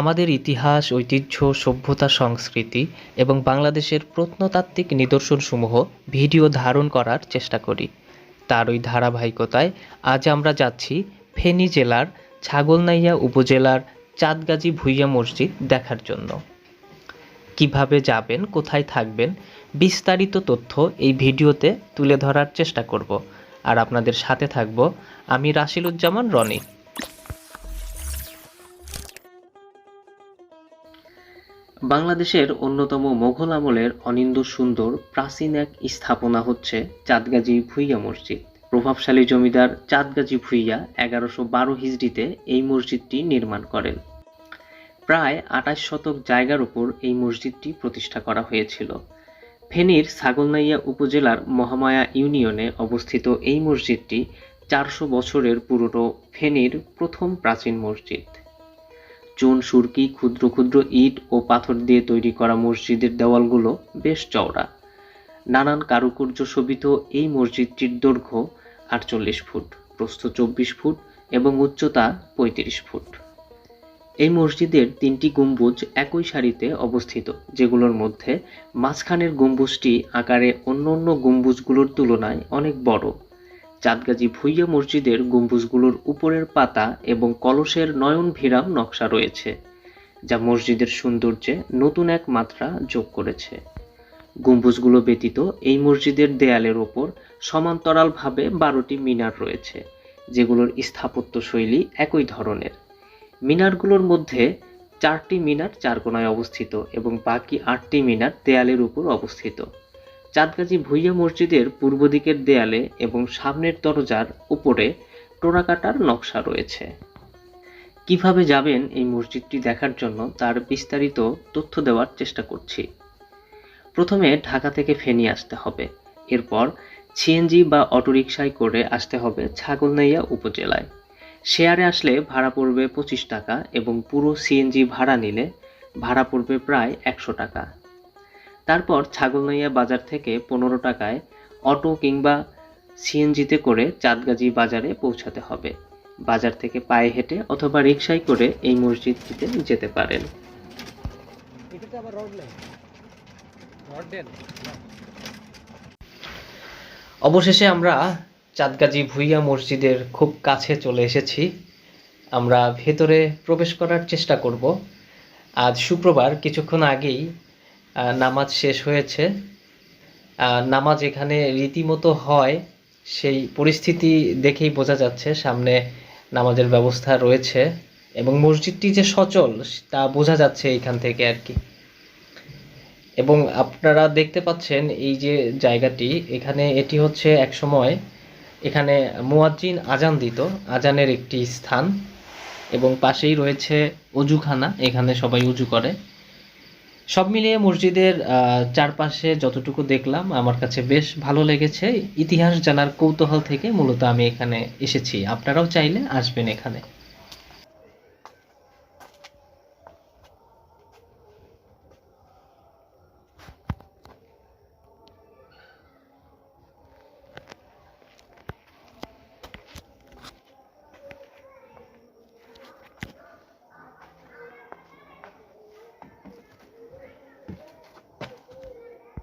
আমাদের ইতিহাস, ঐতিহ্য, সভ্যতা, সংস্কৃতি এবং বাংলাদেশের প্রত্নতাত্ত্বিক নিদর্শনসমূহ ভিডিও ধারণ করার চেষ্টা করি। তার ওই ধারাবাহিকতায় আজ আমরা যাচ্ছি ফেনী জেলার ছাগলনাইয়া উপজেলার চাঁদগাজী ভুইয়া মসজিদ দেখার জন্য। কীভাবে যাবেন, কোথায় থাকবেন, বিস্তারিত তথ্য এই ভিডিওতে তুলে ধরার চেষ্টা করব। আর আপনাদের সাথে থাকব আমি রাশিলুজ্জামান রনি। বাংলাদেশের অন্যতম মোঘল আমলের অনিন্দ সুন্দর প্রাচীন এক স্থাপনা হচ্ছে চাঁদগাজী ভুইয়া মসজিদ। প্রভাবশালী জমিদার চাঁদগাজী ভুইয়া এগারোশো বারো হিজড়িতে এই মসজিদটি নির্মাণ করেন। প্রায় আঠাশ শতক জায়গার উপর এই মসজিদটি প্রতিষ্ঠা করা হয়েছিল। ফেনীর ছাগলনাইয়া উপজেলার মহামায়া ইউনিয়নে অবস্থিত এই মসজিদটি চারশো বছরের পুরনো ফেনীর প্রথম প্রাচীন মসজিদ। চুন, সুরকি, ক্ষুদ্র ক্ষুদ্র ইট ও পাথর দিয়ে তৈরি করা মসজিদের দেওয়ালগুলো বেশ চওড়া। নানান কারুকার্য শোভিত এই মসজিদটির দৈর্ঘ্য আটচল্লিশ ফুট, প্রস্থ চব্বিশ ফুট এবং উচ্চতা পঁয়ত্রিশ ফুট। এই মসজিদের তিনটি গম্বুজ একই সারিতে অবস্থিত, যেগুলোর মধ্যে মাঝখানের গম্বুজটি আকারে অন্য অন্য গম্বুজগুলোর তুলনায় অনেক বড়। চাঁদগাজী ভুইয়া মসজিদের গম্বুজগুলোর উপরের পাতা এবং কলসের নয়ন ভিরাম নকশা রয়েছে, যা মসজিদের সৌন্দর্যে নতুন এক মাত্রা যোগ করেছে। গম্বুজগুলো ব্যতীত এই মসজিদের দেয়ালের ওপর সমান্তরালভাবে বারোটি মিনার রয়েছে, যেগুলোর স্থাপত্য শৈলী একই ধরনের। মিনারগুলোর মধ্যে চারটি মিনার চারকোনায় অবস্থিত এবং বাকি আটটি মিনার দেয়ালের উপর অবস্থিত। চাঁদগাজী ভুইয়া মসজিদের পূর্ব দিকের দেয়ালে এবং সামনের দরজার উপরে টোরাকাটার নকশা রয়েছে। কীভাবে যাবেন এই মসজিদটি দেখার জন্য তার বিস্তারিত তথ্য দেওয়ার চেষ্টা করছি। প্রথমে ঢাকা থেকে ফেনী আসতে হবে। এরপর সিএনজি বা অটোরিকশায় করে আসতে হবে ছাগলনাইয়া উপজেলায়। শেয়ারে আসলে ভাড়া পড়বে পঁচিশ টাকা এবং পুরো সিএনজি ভাড়া নিলে ভাড়া পড়বে প্রায় একশো টাকা। তারপর ছাগলনাইয়া বাজার থেকে পনেরো টাকায় অটো কিংবা সিএনজিতে করে চাঁদগাজী বাজারে পৌঁছাতে হবে। বাজার থেকে পায়ে হেঁটে অথবা রিক্সায় করে এই মসজিদটিতে যেতে পারেন। এটাতে আবার রড নেই রড দেন অবশেষে আমরা চাঁদগাজী ভুইয়া মসজিদের খুব কাছে চলে এসেছি। আমরা ভেতরে প্রবেশ করার চেষ্টা করব। আজ শুক্রবার কিছুক্ষণ আগেই নামাজ শেষ হয়েছে। নামাজ এখানে রীতিমতো হয়, সেই পরিস্থিতি দেখেই বোঝা যাচ্ছে, সামনে নামাজের ব্যবস্থা রয়েছে এবং মসজিদটি যে সচল, তা বোঝা যাচ্ছে এখান থেকে আর কি। এবং আপনারা দেখতে পাচ্ছেন এই যে জায়গাটি, এখানে এটি হচ্ছে একসময় এখানে মুয়াজ্জিন আজান দিত আজানের একটি স্থান এবং পাশেই রয়েছে অজুখানা, এখানে সবাই উজু করে। সব মিলিয়ে মসজিদের চারপাশে যতটুকু দেখলাম, আমার কাছে বেশ ভালো লেগেছে। ইতিহাস জানার কৌতূহল থেকে মূলত আমি এখানে এসেছি। আপনারাও চাইলে আসবেন এখানে।